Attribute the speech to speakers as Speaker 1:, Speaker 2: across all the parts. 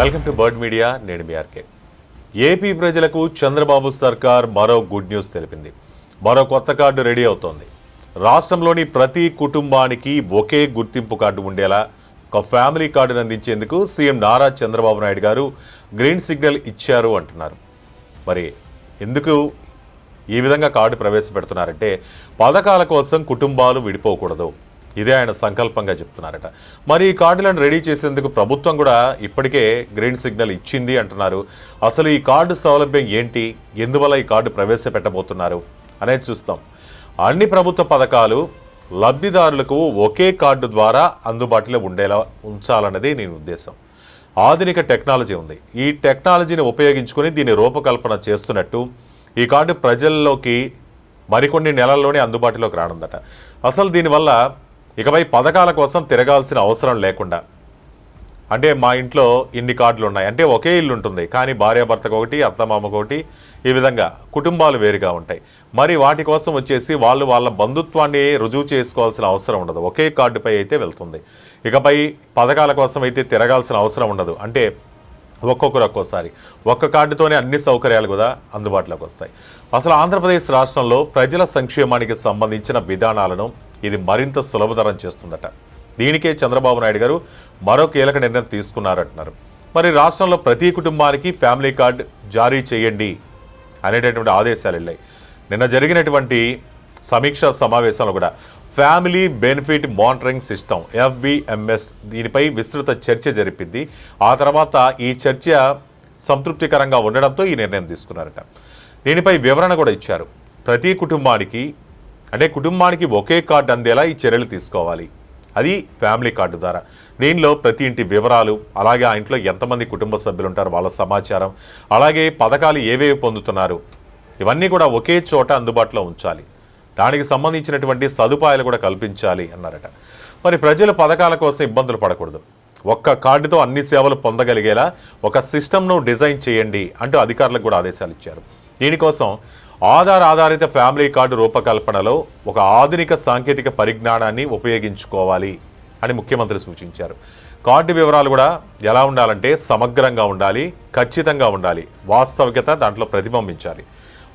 Speaker 1: Welcome to bird media నేను మీ RK. AP ప్రజలకు చంద్రబాబు సర్కార్ మరో గుడ్ న్యూస్ తెలిపింది. మరో కొత్త కార్డు రెడీ అవుతోంది. రాష్ట్రంలోని ప్రతి కుటుంబానికి ఒకే గుర్తింపు కార్డు ఉండేలా ఒక ఫ్యామిలీ కార్డును అందించేందుకు సీఎం నారా చంద్రబాబు నాయుడు గారు గ్రీన్ సిగ్నల్ ఇచ్చారు అంటున్నారు. మరి ఎందుకు ఈ విధంగా కార్డు ప్రవేశపెడుతున్నారంటే పథకాల కోసం కుటుంబాలు విడిపోకూడదు. ఇదే ఆయన సంకల్పంగా చెప్తున్నారట. మరి ఈ కార్డులను రెడీ చేసేందుకు ప్రభుత్వం కూడా ఇప్పటికే గ్రీన్ సిగ్నల్ ఇచ్చింది అంటున్నారు. అసలు ఈ కార్డు సౌలభ్యం ఏంటి? ఎందువల్ల ఈ కార్డు ప్రవేశపెట్టబోతున్నారు? అనేది చూస్తాం. అన్ని ప్రభుత్వ పథకాలు లబ్ధిదారులకు ఒకే కార్డు ద్వారా అందుబాటులో ఉండేలా ఉంచాలన్నది నేను ఉద్దేశం. ఆధునిక టెక్నాలజీ ఉంది. ఈ టెక్నాలజీని ఉపయోగించుకొని దీని రూపకల్పన చేస్తున్నట్టు ఈ కార్డు ప్రజల్లోకి మరికొన్ని నెలల్లోనే అందుబాటులోకి రానుందట. అసలు దీనివల్ల ఇకపై పథకాల కోసం తిరగాల్సిన అవసరం లేకుండా. అంటే మా ఇంట్లో ఇన్ని కార్డులు ఉన్నాయి అంటే ఒకే ఇల్లు ఉంటుంది. కానీ భార్యాభర్తకు ఒకటి అత్తమామకు ఒకటి ఈ విధంగా కుటుంబాలు వేరుగా ఉంటాయి. మరి వాటి కోసం వచ్చేసి వాళ్ళు వాళ్ళ బంధుత్వాన్ని రుజువు చేసుకోవాల్సిన అవసరం ఉండదు. ఒకే కార్డుపై అయితే వెళ్తుంది. ఇకపై పథకాల కోసం అయితే తిరగాల్సిన అవసరం ఉండదు. అంటే ఒక్కొక్కరు ఒక్కోసారి. ఒక్క కార్డుతోనే అన్ని సౌకర్యాలు కూడా అందుబాటులోకి వస్తాయి. అసలు ఆంధ్రప్రదేశ్ రాష్ట్రంలో ప్రజల సంక్షేమానికి సంబంధించిన విధానాలను ఇది మరింత సులభతరం చేస్తుందట. దీనికే చంద్రబాబు నాయుడు గారు మరో కీలక నిర్ణయం తీసుకున్నారంటున్నారు. మరి రాష్ట్రంలో ప్రతి కుటుంబానికి ఫ్యామిలీ కార్డ్ జారీ చేయండి అనేటటువంటి ఆదేశాలు వెళ్ళాయి. నిన్న జరిగినటువంటి సమీక్షా సమావేశంలో కూడా family benefit monitoring system FBMS దీనిపై విస్తృత చర్చ జరిపింది. ఆ తర్వాత ఈ చర్చ సంతృప్తికరంగా ఉండడంతో ఈ నిర్ణయం తీసుకున్నారట. దీనిపై వివరణ కూడా ఇచ్చారు. ప్రతి కుటుంబానికి అంటే కుటుంబానికి ఒకే కార్డు అందేలా ఈ చర్యలు తీసుకోవాలి. అది ఫ్యామిలీ కార్డు ద్వారా. దీనిలో ప్రతి ఇంటి వివరాలు అలాగే ఆ ఇంట్లో ఎంతమంది కుటుంబ సభ్యులు ఉంటారు వాళ్ళ సమాచారం అలాగే పథకాలు ఏవేవి పొందుతున్నారు ఇవన్నీ కూడా ఒకే చోట అందుబాటులో ఉంచాలి. దానికి సంబంధించినటువంటి సదుపాయాలు కూడా కల్పించాలి అన్నారట. మరి ప్రజలు పథకాల కోసం ఇబ్బందులు పడకూడదు. ఒక్క కార్డుతో అన్ని సేవలు పొందగలిగేలా ఒక సిస్టమ్ను డిజైన్ చేయండి అంటూ అధికారులకు కూడా ఆదేశాలు ఇచ్చారు. దీనికోసం ఆధార్ ఆధారిత ఫ్యామిలీ కార్డు రూపకల్పనలో ఒక ఆధునిక సాంకేతిక పరిజ్ఞానాన్ని ఉపయోగించుకోవాలి అని ముఖ్యమంత్రి సూచించారు. కార్డు వివరాలు కూడా ఎలా ఉండాలంటే సమగ్రంగా ఉండాలి ఖచ్చితంగా ఉండాలి. వాస్తవికత దాంట్లో ప్రతిబింబించాలి.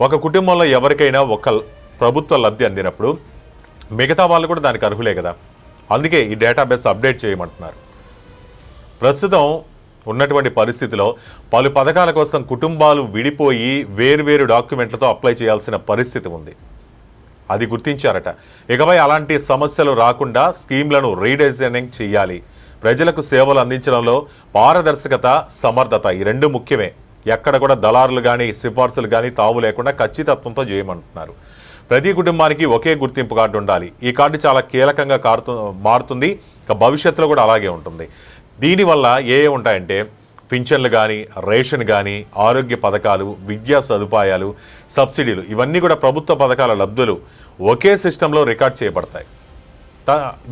Speaker 1: ఒక కుటుంబంలో ఎవరికైనా ఒక ప్రభుత్వ లబ్ధి అందినప్పుడు మిగతా వాళ్ళు కూడా దానికి అర్హులే కదా. అందుకే ఈ డేటాబేస్ అప్డేట్ చేయమంటున్నారు. ప్రస్తుతం ఉన్నటువంటి పరిస్థితిలో పలు పథకాల కోసం కుటుంబాలు విడిపోయి వేర్వేరు డాక్యుమెంట్లతో అప్లై చేయాల్సిన పరిస్థితి ఉంది. అది గుర్తించారట. ఇకపై అలాంటి సమస్యలు రాకుండా స్కీమ్లను రీడిజైనింగ్ చేయాలి. ప్రజలకు సేవలు అందించడంలో పారదర్శకత సమర్థత ఈ రెండు ముఖ్యమే. ఎక్కడ కూడా దళారులు కానీ సిఫార్సులు కానీ తావు లేకుండా ఖచ్చితత్వంతో చేయమంటున్నారు. ప్రతి కుటుంబానికి ఒకే గుర్తింపు కార్డు ఉండాలి. ఈ కార్డు చాలా కీలకంగా కారుతు మారుతుంది. ఇక భవిష్యత్తులో కూడా అలాగే ఉంటుంది. దీనివల్ల ఏ ఉంటాయంటే పింఛన్లు కానీ రేషన్ కానీ ఆరోగ్య పథకాలు విద్యా సదుపాయాలు సబ్సిడీలు ఇవన్నీ కూడా ప్రభుత్వ పథకాల లబ్ధులు ఒకే సిస్టంలో రికార్డ్ చేయబడతాయి.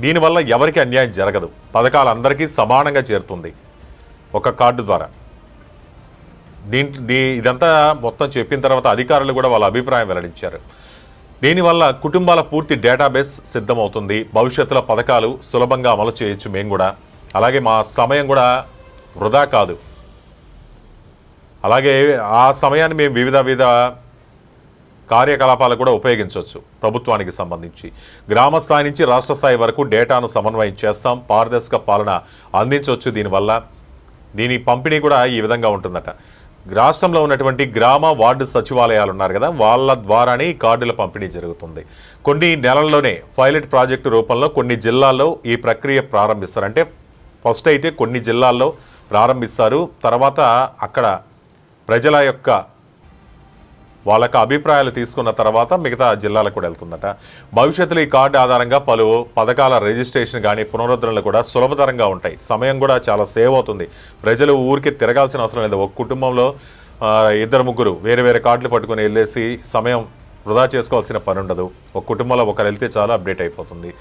Speaker 1: దీనివల్ల ఎవరికి అన్యాయం జరగదు. పథకాలు అందరికీ సమానంగా చేరుతుంది ఒక కార్డు ద్వారా. దీంట్లో దీ ఇదంతా మొత్తం చెప్పిన తర్వాత అధికారులు కూడా వాళ్ళ అభిప్రాయం వెల్లడించారు. దీనివల్ల కుటుంబాల పూర్తి డేటాబేస్ సిద్ధమవుతుంది. భవిష్యత్తులో పథకాలు సులభంగా అమలు చేయొచ్చు మేము కూడా. అలాగే మా సమయం కూడా వృధా కాదు. అలాగే ఆ సమయాన్ని మేము వివిధ వివిధ కార్యకలాపాలు కూడా ఉపయోగించవచ్చు ప్రభుత్వానికి సంబంధించి. గ్రామ స్థాయి నుంచి రాష్ట్ర స్థాయి వరకు డేటాను సమన్వయం చేస్తాం పారదర్శక పాలన అందించవచ్చు దీనివల్ల. దీని పంపిణీ కూడా ఈ విధంగా ఉంటుందట. రాష్ట్రంలో ఉన్నటువంటి గ్రామ వార్డు సచివాలయాలు ఉన్నారు కదా వాళ్ళ ద్వారానే ఈ కార్డుల పంపిణీ జరుగుతుంది. కొన్ని నెలల్లోనే పైలట్ ప్రాజెక్టు రూపంలో కొన్ని జిల్లాల్లో ఈ ప్రక్రియ ప్రారంభిస్తారంటే ఫస్ట్ అయితే కొన్ని జిల్లాల్లో ప్రారంభిస్తారు. తర్వాత అక్కడ ప్రజల యొక్క వాళ్ళకి అభిప్రాయాలు తీసుకున్న తర్వాత మిగతా జిల్లాలకు కూడా వెళ్తుందట. భవిష్యత్తులో ఈ కార్డు ఆధారంగా పలు పథకాల రిజిస్ట్రేషన్ కానీ పునరుద్ధరణలు కూడా సులభతరంగా ఉంటాయి. సమయం కూడా చాలా సేవ్ అవుతుంది. ప్రజలు ఊరికి తిరగాల్సిన అవసరం లేదు. ఒక కుటుంబంలో ఇద్దరు ముగ్గురు వేరే వేరే కార్డులు పట్టుకొని వెళ్ళేసి సమయం వృధా చేసుకోవాల్సిన పని ఉండదు. ఒక కుటుంబంలో ఒకరు వెళ్తే చాలా అప్డేట్ అయిపోతుంది.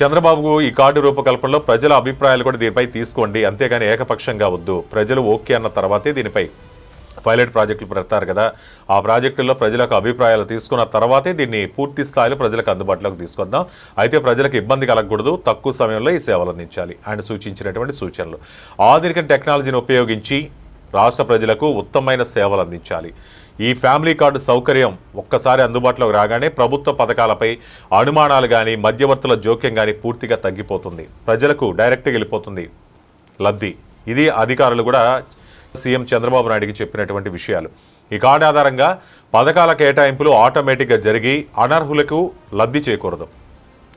Speaker 1: చంద్రబాబు ఈ కార్డు రూపకల్పనలో ప్రజల అభిప్రాయాలు కూడా దీనిపై తీసుకోండి. అంతేగాని ఏకపక్షంగా వద్దు. ప్రజలు ఓకే అన్న తర్వాతే దీనిపై పైలట్ ప్రాజెక్టులు పెడతారు కదా. ఆ ప్రాజెక్టుల్లో ప్రజలకు అభిప్రాయాలు తీసుకున్న తర్వాతే దీన్ని పూర్తి స్థాయిలో ప్రజలకు అందుబాటులోకి తీసుకొద్దాం. అయితే ప్రజలకు ఇబ్బంది కలగకూడదు. తక్కువ సమయంలో ఈ సేవలు అందించాలి ఆయన సూచించినటువంటి సూచనలు. ఆధునిక టెక్నాలజీని ఉపయోగించి రాష్ట్ర ప్రజలకు ఉత్తమమైన సేవలు అందించాలి. ఈ ఫ్యామిలీ కార్డు సౌకర్యం ఒక్కసారి అందుబాటులోకి రాగానే ప్రభుత్వ పథకాలపై అనుమానాలు కానీ మధ్యవర్తుల జోక్యం కానీ పూర్తిగా తగ్గిపోతుంది. ప్రజలకు డైరెక్ట్గా వెళ్ళిపోతుంది లబ్ధి. ఇది అధికారులు కూడా సీఎం చంద్రబాబు నాయుడికి చెప్పినటువంటి విషయాలు. ఈ కార్డు ఆధారంగా పథకాల కేటాయింపులు ఆటోమేటిక్గా జరిగి అనర్హులకు లబ్ధి చేకూరదు.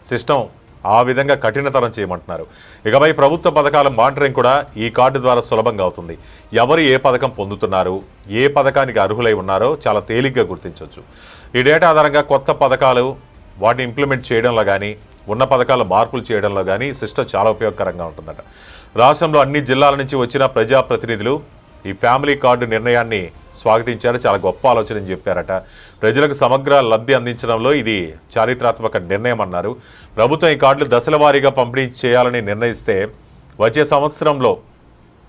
Speaker 1: సిస్టమ్ ఆ విధంగా కఠినతరం చేయమంటున్నారు. ఇకపై ప్రభుత్వ పథకాల మానిటరింగ్ కూడా ఈ కార్డు ద్వారా సులభంగా అవుతుంది. ఎవరు ఏ పథకం పొందుతున్నారు ఏ పథకానికి అర్హులై ఉన్నారో చాలా తేలిగ్గా గుర్తించవచ్చు ఈ డేటా ఆధారంగా కొత్త పథకాలు వాటిని ఇంప్లిమెంట్ చేయడంలో కానీ ఉన్న పథకాల మార్పులు చేయడంలో కానీ సిస్టమ్ చాలా ఉపయోగకరంగా ఉంటుందట. రాష్ట్రంలో అన్ని జిల్లాల నుంచి వచ్చిన ప్రజాప్రతినిధులు ఈ ఫ్యామిలీ కార్డు నిర్ణయాన్ని స్వాగతించారు. చాలా గొప్ప ఆలోచన అని చెప్పారట. ప్రజలకు సమగ్ర లబ్ధి అందించడంలో ఇది చారిత్రాత్మక నిర్ణయం అన్నారు. ప్రభుత్వం ఈ కార్డులు దశల వారీగా పంపిణీ చేయాలని నిర్ణయిస్తే వచ్చే సంవత్సరంలో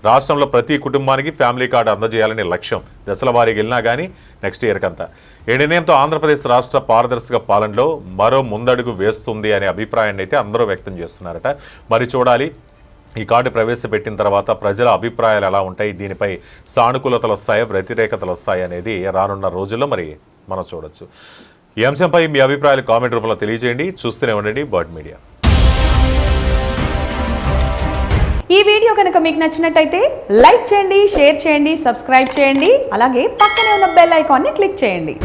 Speaker 1: రాష్ట్రంలో ప్రతి కుటుంబానికి ఫ్యామిలీ కార్డు అందజేయాలనే లక్ష్యం దశల వారీగా వెళ్ళినా కానీ నెక్స్ట్ ఇయర్ కంతా. ఈ నిర్ణయంతో ఆంధ్రప్రదేశ్ రాష్ట్ర పారదర్శక పాలనలో మరో ముందడుగు వేస్తుంది అనే అభిప్రాయాన్ని అయితే అందరూ వ్యక్తం చేస్తున్నారట. మరి చూడాలి ఈ కార్డు ప్రవేశపెట్టిన తర్వాత ప్రజల అభిప్రాయాలు ఎలా ఉంటాయి? దీనిపై సానుకూలతలు వస్తాయా? వ్యతిరేకతలు వస్తాయి అనేది రానున్న రోజుల్లో మరి మనం చూడొచ్చు. ఈ అంశంపై మీ అభిప్రాయాలు కామెంట్ రూపంలో తెలియజేయండి. చూస్తూనే ఉండండి బర్డ్ మీడియా.
Speaker 2: ఈ వీడియో కనుక మీకు నచ్చినట్టయితే లైక్ చేయండి షేర్ చేయండి సబ్స్క్రైబ్ చేయండి. అలాగే పక్కనే ఉన్న బెల్ ఐకాన్ని క్లిక్ చేయండి.